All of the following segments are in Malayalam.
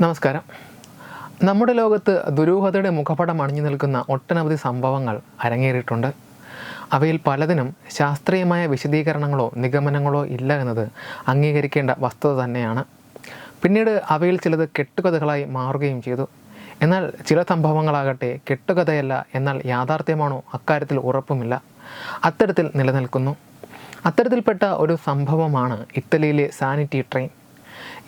നമസ്കാരം. നമ്മുടെ ലോകത്ത് ദുരൂഹതയുടെ മുഖപടം അണിഞ്ഞു നിൽക്കുന്ന ഒട്ടനവധി സംഭവങ്ങൾ അരങ്ങേറിയിട്ടുണ്ട്. അവയിൽ പലതിനും ശാസ്ത്രീയമായ വിശദീകരണങ്ങളോ നിഗമനങ്ങളോ ഇല്ല എന്നത് അംഗീകരിക്കേണ്ട വസ്തുത തന്നെയാണ്. പിന്നീട് അവയിൽ ചിലത് കെട്ടുകഥകളായി മാറുകയും ചെയ്തു. എന്നാൽ ചില സംഭവങ്ങളാകട്ടെ കെട്ടുകഥയല്ല എന്നാൽ യാഥാർത്ഥ്യമാണോ അക്കാര്യത്തിൽ ഉറപ്പുമില്ല. അത്തരത്തിൽ നിലനിൽക്കുന്നു. അത്തരത്തിൽപ്പെട്ട ഒരു സംഭവമാണ് ഇറ്റലിയിലെ സാനിറ്റി ട്രെയിൻ.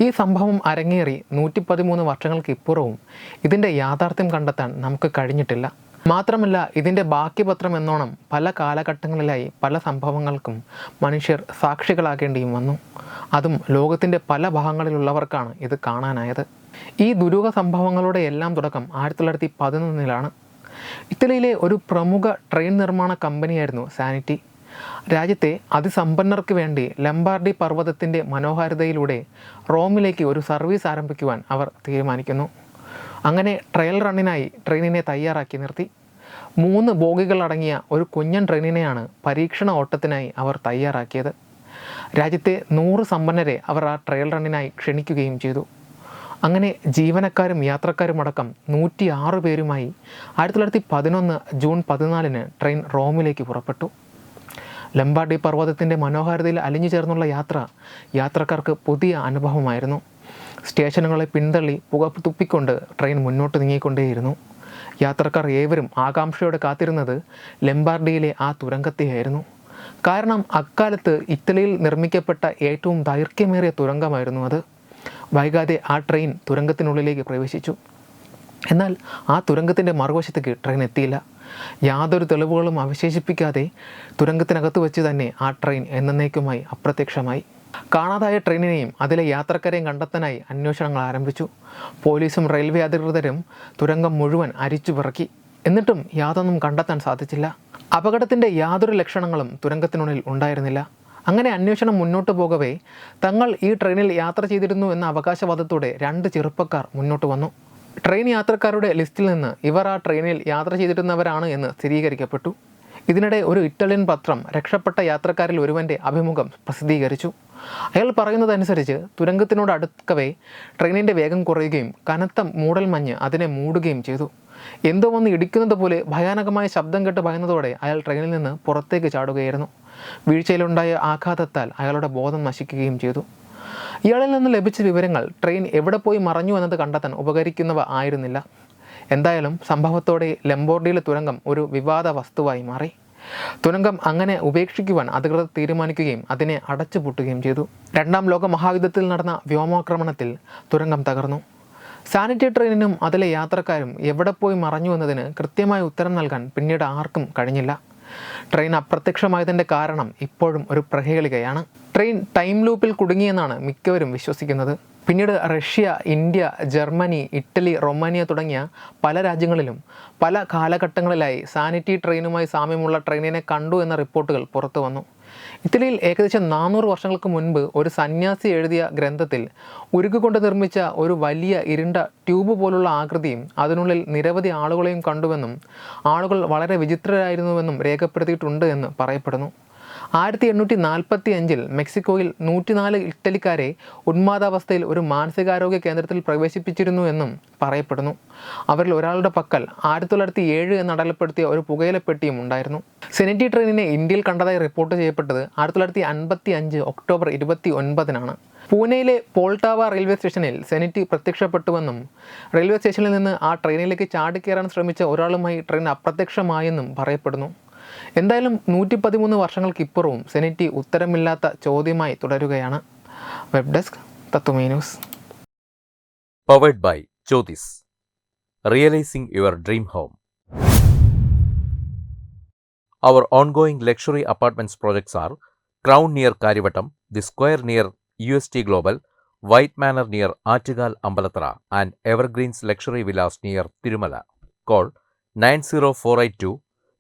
ഈ സംഭവം അരങ്ങേറി നൂറ്റി പതിമൂന്ന് വർഷങ്ങൾക്ക് ഇപ്പുറവും ഇതിന്റെ യാഥാർത്ഥ്യം കണ്ടെത്താൻ നമുക്ക് കഴിഞ്ഞിട്ടില്ല. മാത്രമല്ല ഇതിന്റെ ബാക്കി പത്രം എന്നോണം പല കാലഘട്ടങ്ങളിലായി പല സംഭവങ്ങൾക്കും മനുഷ്യർ സാക്ഷികളാകേണ്ടിയും വന്നു. അതും ലോകത്തിന്റെ പല ഭാഗങ്ങളിലുള്ളവർക്കാണ് ഇത് കാണാനായത്. ഈ ദുരൂഹ സംഭവങ്ങളുടെ എല്ലാം തുടക്കം ആയിരത്തി തൊള്ളായിരത്തി പതിനൊന്നിലാണ്. ഇറ്റലിയിലെ ഒരു പ്രമുഖ ട്രെയിൻ നിർമ്മാണ കമ്പനിയായിരുന്നു സാനിറ്റി. രാജ്യത്തെ അതിസമ്പന്നർക്ക് വേണ്ടി ലംബാർഡി പർവതത്തിന്റെ മനോഹാരിതയിലൂടെ റോമിലേക്ക് ഒരു സർവീസ് ആരംഭിക്കുവാൻ അവർ തീരുമാനിക്കുന്നു. അങ്ങനെ ട്രയൽ റണ്ണിനായി ട്രെയിനിനെ തയ്യാറാക്കി നിർത്തി. മൂന്ന് ബോഗികൾ അടങ്ങിയ ഒരു കുഞ്ഞൻ ട്രെയിനിനെയാണ് പരീക്ഷണ ഓട്ടത്തിനായി അവർ തയ്യാറാക്കിയത്. രാജ്യത്തെ നൂറ് സമ്പന്നരെ അവർ ആ ട്രയൽ റണ്ണിനായി ക്ഷണിക്കുകയും ചെയ്തു. അങ്ങനെ ജീവനക്കാരും യാത്രക്കാരും അടക്കം നൂറ്റി ആറ് പേരുമായി ആയിരത്തി തൊള്ളായിരത്തി പതിനൊന്ന് ജൂൺ പതിനാലിന് ട്രെയിൻ റോമിലേക്ക് പുറപ്പെട്ടു. ലംബാഡി പർവതത്തിന്റെ മനോഹാരിതയിൽ അലിഞ്ഞു ചേർന്നുള്ള യാത്ര യാത്രക്കാർക്ക് പുതിയ അനുഭവമായിരുന്നു. സ്റ്റേഷനുകളെ പിന്തള്ളി പുക തുപ്പിക്കൊണ്ട് ട്രെയിൻ മുന്നോട്ട് നീങ്ങിക്കൊണ്ടേയിരുന്നു. യാത്രക്കാർ ഏവരും ആകാംക്ഷയോടെ കാത്തിരുന്നത് ലംബാർഡിയിലെ ആ തുരങ്കത്തെയായിരുന്നു. കാരണം അക്കാലത്ത് ഇറ്റലിയിൽ നിർമ്മിക്കപ്പെട്ട ഏറ്റവും ദൈർഘ്യമേറിയ തുരങ്കമായിരുന്നു അത്. വൈകാതെ ആ ട്രെയിൻ തുരങ്കത്തിനുള്ളിലേക്ക് പ്രവേശിച്ചു. എന്നാൽ ആ തുരങ്കത്തിന്റെ മറുവശത്തേക്ക് ട്രെയിൻ എത്തിയില്ല. യാതൊരു തെളിവുകളും അവശേഷിപ്പിക്കാതെ തുരങ്കത്തിനകത്ത് വെച്ച് തന്നെ ആ ട്രെയിൻ എന്നേക്കുമായി അപ്രത്യക്ഷമായി. കാണാതായ ട്രെയിനിനെയും അതിലെ യാത്രക്കാരെയും കണ്ടെത്താനായി അന്വേഷണങ്ങൾ ആരംഭിച്ചു. പോലീസും റെയിൽവേ അധികൃതരും തുരങ്കം മുഴുവൻ അരിച്ചു പിറക്കി. എന്നിട്ടും യാതൊന്നും കണ്ടെത്താൻ സാധിച്ചില്ല. അപകടത്തിന്റെ യാതൊരു ലക്ഷണങ്ങളും തുരങ്കത്തിനുള്ളിൽ ഉണ്ടായിരുന്നില്ല. അങ്ങനെ അന്വേഷണം മുന്നോട്ട് പോകവേ തങ്ങൾ ഈ ട്രെയിനിൽ യാത്ര ചെയ്തിരുന്നു എന്ന അവകാശവാദത്തോടെ രണ്ട് ചെറുപ്പക്കാർ മുന്നോട്ട് വന്നു. ട്രെയിൻ യാത്രക്കാരുടെ ലിസ്റ്റിൽ നിന്ന് ഇവർ ആ ട്രെയിനിൽ യാത്ര ചെയ്തിരുന്നവരാണ് എന്ന് സ്ഥിരീകരിക്കപ്പെട്ടു. ഇതിനിടെ ഒരു ഇറ്റാലിയൻ പത്രം രക്ഷപ്പെട്ട യാത്രക്കാരിൽ ഒരുവന്റെ അഭിമുഖം പ്രസിദ്ധീകരിച്ചു. അയാൾ പറയുന്നതനുസരിച്ച് തുരങ്കത്തിനോട് അടുക്കവേ ട്രെയിനിന്റെ വേഗം കുറയുകയും കനത്ത മൂടൽമഞ്ഞ് അതിനെ മൂടുകയും ചെയ്തു. എന്തോ വന്ന് ഇടിക്കുന്നത് പോലെ ഭയാനകമായ ശബ്ദം കേട്ട് ഭയന്നതോടെ അയാൾ ട്രെയിനിൽ നിന്ന് പുറത്തേക്ക് ചാടുകയായിരുന്നു. വീഴ്ചയിലുണ്ടായ ആഘാതത്താൽ അയാളുടെ ബോധം നശിക്കുകയും ചെയ്തു. ഇയാളിൽ നിന്ന് ലഭിച്ച വിവരങ്ങൾ ട്രെയിൻ എവിടെ പോയി മറഞ്ഞു എന്നത് കണ്ടെത്താൻ ഉപകരിക്കുന്നവ ആയിരുന്നില്ല. എന്തായാലും സംഭവത്തോടെ ലംബോർഡിയിലെ തുരങ്കം ഒരു വിവാദ വസ്തുവായി മാറി. തുരങ്കം അങ്ങനെ ഉപേക്ഷിക്കുവാൻ അധികൃതർ തീരുമാനിക്കുകയും അതിനെ അടച്ചുപൂട്ടുകയും ചെയ്തു. രണ്ടാം ലോക മഹായുദ്ധത്തിൽ നടന്ന വ്യോമാക്രമണത്തിൽ തുരങ്കം തകർന്നു. സാനിറ്റി ട്രെയിനിനും അതിലെ യാത്രക്കാരും എവിടെ പോയി മറഞ്ഞു എന്നതിന് കൃത്യമായ ഉത്തരം നൽകാൻ പിന്നീട് ആർക്കും കഴിഞ്ഞില്ല. ട്രെയിൻ അപ്രത്യക്ഷമായതിന്റെ കാരണം ഇപ്പോഴും ഒരു പ്രഹേളികയാണ്. ട്രെയിൻ ടൈം ലൂപ്പിൽ കുടുങ്ങിയെന്നാണ് മിക്കവരും വിശ്വസിക്കുന്നത്. പിന്നീട് Russia India Germany Italy Romania തുടങ്ങിയ പല രാജ്യങ്ങളിലും പല കാലഘട്ടങ്ങളിലായി സാനിറ്റി ട്രെയിനുമായി സാമ്യമുള്ള ട്രെയിനിനെ കണ്ടു എന്ന റിപ്പോർട്ടുകൾ പുറത്തു വന്നു. ഇറ്റലിയിൽ ഏകദേശം നാനൂറ് വർഷങ്ങൾക്ക് മുൻപ് ഒരു സന്യാസി എഴുതിയ ഗ്രന്ഥത്തിൽ ഉരുക്കുകൊണ്ട് നിർമ്മിച്ച ഒരു വലിയ ഇരുണ്ട ട്യൂബ് പോലുള്ള ആകൃതിയും അതിനുള്ളിൽ നിരവധി ആളുകളെയും കണ്ടുവെന്നും ആളുകൾ വളരെ വിചിത്രരായിരുന്നുവെന്നും രേഖപ്പെടുത്തിയിട്ടുണ്ട് എന്ന് പറയപ്പെടുന്നു. ആയിരത്തി എണ്ണൂറ്റി നാൽപ്പത്തി അഞ്ചിൽ മെക്സിക്കോയിൽ നൂറ്റിനാല് ഇറ്റലിക്കാരെ ഉന്മാദാവസ്ഥയിൽ ഒരു മാനസികാരോഗ്യ കേന്ദ്രത്തിൽ പ്രവേശിപ്പിച്ചിരുന്നു എന്നും പറയപ്പെടുന്നു. അവരിൽ ഒരാളുടെ പക്കൽ ആയിരത്തി തൊള്ളായിരത്തി ഏഴ് എന്ന് അടയാളപ്പെടുത്തിയ ഒരു പുകയിലപ്പെട്ടിയും ഉണ്ടായിരുന്നു. സെനറ്റി ട്രെയിനിനെ ഇന്ത്യയിൽ കണ്ടതായി റിപ്പോർട്ട് ചെയ്യപ്പെട്ടത് ആയിരത്തി തൊള്ളായിരത്തി അൻപത്തി അഞ്ച് ഒക്ടോബർ ഇരുപത്തി ഒൻപതിനാണ് പൂനെയിലെ പോൾട്ടാവ റെയിൽവേ സ്റ്റേഷനിൽ സെനറ്റി പ്രത്യക്ഷപ്പെട്ടുവെന്നും റെയിൽവേ സ്റ്റേഷനിൽ നിന്ന് ആ ട്രെയിനിലേക്ക് ചാടിക്കേറാൻ ശ്രമിച്ച ഒരാളുമായി ട്രെയിൻ അപ്രത്യക്ഷമായെന്നും പറയപ്പെടുന്നു. എന്തായാലും നൂറ്റി പതിമൂന്ന് വർഷങ്ങൾക്കിപ്പുറവും സെനറ്റി ഉത്തരമില്ലാത്ത ചോദ്യമായി തുടരുകയാണ് web desk തത്വമേ news Powered by Jyotis. Realizing your dream home. Our ongoing luxury apartments projects are Crown near Karivattam, The Square near UST Global, White Manor near Aatigal Ambalatra, and Evergreens Luxury Villas near